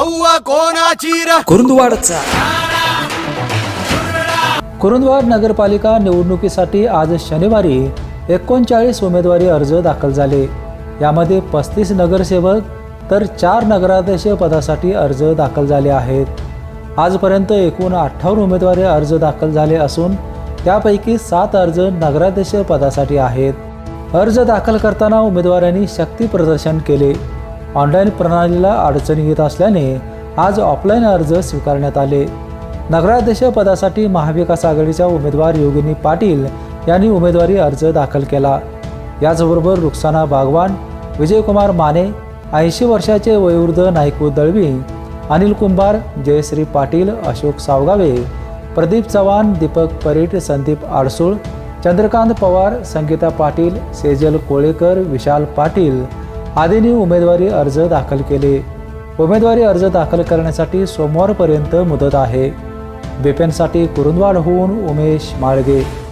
हव्वा कोणाची र? कुरुंदवाडचा. कुरुंदवाड नगरपालिका निवडणुकीसाठी आज शनिवारी एकोणचाळीस उमेदवारी अर्ज दाखल झाले. यामध्ये पस्तीस नगरसेवक तर चार नगराध्यक्ष पदासाठी अर्ज दाखल झाले आहेत. आजपर्यंत एकूण अठ्ठावन्न उमेदवारी अर्ज दाखल झाले असून त्यापैकी सात अर्ज नगराध्यक्ष पदासाठी आहेत. अर्ज दाखल करताना उमेदवारांनी शक्ती प्रदर्शन केले. ऑनलाईन प्रणालीला अडचणी येत असल्याने आज ऑफलाईन अर्ज स्वीकारण्यात आले. नगराध्यक्ष पदासाठी महाविकास आघाडीच्या उमेदवार योगिनी पाटील यांनी उमेदवारी अर्ज दाखल केला. याचबरोबर रुक्साना बागवान विजयकुमार माने ऐंशी वर्षाचे वयोवृद्ध नायकू दळवी अनिल कुंभार जयश्री पाटील अशोक सावगावे प्रदीप चव्हाण दीपक परीट संदीप आडसूळ चंद्रकांत पवार संगीता पाटील सेजल कोळेकर विशाल पाटील आदींनी उमेदवारी अर्ज दाखल केले. उमेदवारी अर्ज दाखल करण्यासाठी सोमवारपर्यंत मुदत आहे. बिपेनसाठी कुरुंदवाडहून उमेश माळगे.